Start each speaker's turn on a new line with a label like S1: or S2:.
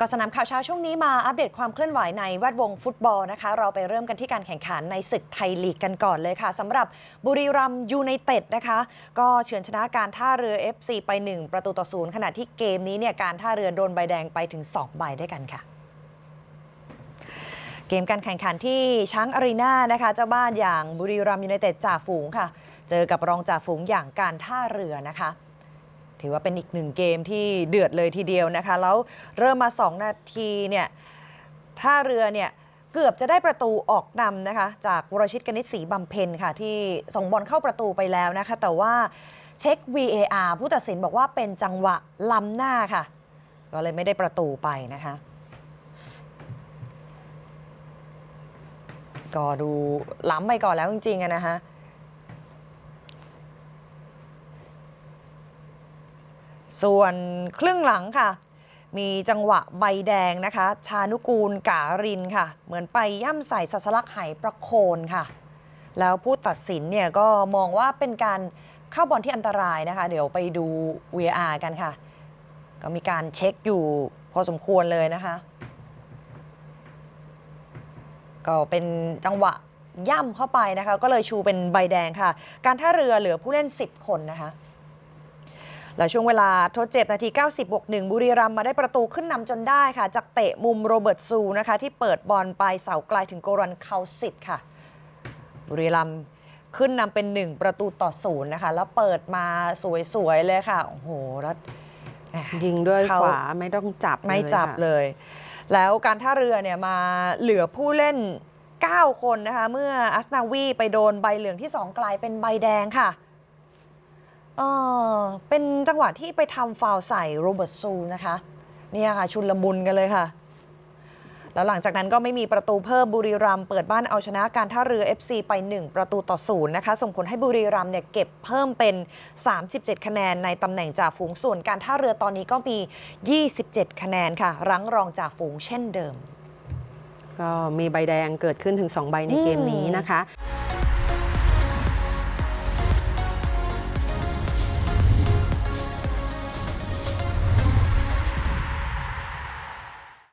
S1: ก็สนามข่าวเช้าช่วงนี้มาอัปเดตความเคลื่อนไหวในแวดวงฟุตบอลนะคะ เราไปเริ่มกันที่การแข่งขันในศึกไทยลีกกันก่อนเลยค่ะสำหรับบุรีรัมยูไนเต็ดนะคะ ก็เฉือนชนะการท่าเรือ FC ไป 1 ประตูต่อศูนย์ขณะที่เกมนี้เนี่ยการท่าเรือโดนใบแดงไปถึง 2 ใบด้วยกันค่ะเกมการแข่งขันที่ช้างอารีนานะคะ เจ้าบ้านอย่างบุรีรัมย์ยูไนเต็ดจ่าฝูงค่ะ เจอกับรองจ่าฝูงอย่างการท่าเรือนะคะ ถือว่าเป็นอีกหนึ่งเกมที่เดือดเลยทีเดียวนะคะ แล้วเริ่มมา 2 นาทีเนี่ยท่าเรือเนี่ยเกือบจะได้ประตูออกนำนะคะ จากวรชิตกนิษฐ์ศรีบำเพ็ญค่ะ ที่ส่งบอลเข้าประตูไปแล้วนะคะ แต่ว่าเช็ค VAR ผู้ตัดสินบอกว่าเป็นจังหวะล้ำหน้าค่ะ ก็เลยไม่ได้ประตูไปนะคะก็ดูล้ำไปก่อนแล้วจริงๆนะคะ ส่วนครึ่งหลังค่ะ มีจังหวะใบแดงนะคะ ชานุกูลการินค่ะ เหมือนไปย่ำใส่สัสลักไหประโคนค่ะ แล้วผู้ตัดสินเนี่ยก็มองว่าเป็นการเข้าบอลที่อันตรายนะคะ เดี๋ยวไปดู VR กันค่ะ ก็มีการเช็คอยู่พอสมควรเลยนะคะ ก็เป็นจังหวะย่ำเข้าไปนะคะ ก็เลยชูเป็นใบแดงค่ะ การท่าเรือเหลือผู้เล่น 10 คนนะคะ แล้วช่วงเวลาทดเจ็บนาที 90บวก1บุรีรัมย์มาได้ประตูขึ้นนำจนได้ค่ะ จากเตะมุมโรเบิร์ตซูนะคะ ที่เปิดบอลไปเสาไกลถึงโกรันเคาสิตค่ะ บุรีรัมย์ขึ้นนำเป็น 1 ประตูต่อศูนย์นะคะ แล้วเปิดมาสวยๆเลยค่ะ โอ้โหแล้วแหม
S2: ยิงด้วย
S1: เขา
S2: ขวาไม่ต้องจับ
S1: ไม่
S2: เลย
S1: จับ
S2: ค่ะ
S1: เลย แล้วการท่าเรือเนี่ยมาเหลือผู้เล่น 9 คนนะคะ เมื่ออัสนาวีไปโดนใบเหลืองที่ 2 กลายเป็นใบแดงค่ะ เออเป็นจังหวะที่ไปทำฟาวล์ใส่โรเบิร์ตซูนะคะ เนี่ยค่ะ ชุนละมุนกันเลยค่ะ แล้วหลังจากนั้นก็ไม่มีประตูเพิ่มบุรีรัมย์เปิดบ้านเอาชนะการท่าเรือ FC ไป 1 ประตูต่อศูนย์นะคะ ส่งผลให้บุรีรัมย์เนี่ยเก็บเพิ่มเป็น 37 คะแนนในตำแหน่งจ่าฝูงส่วนการท่าเรือตอนนี้ก็มี 27 คะแนนค่ะ รั้งรองจ่าฝูงเช่นเดิม
S2: ก็มีใบแดงเกิดขึ้นถึง 2 ใบในเกมนี้นะคะ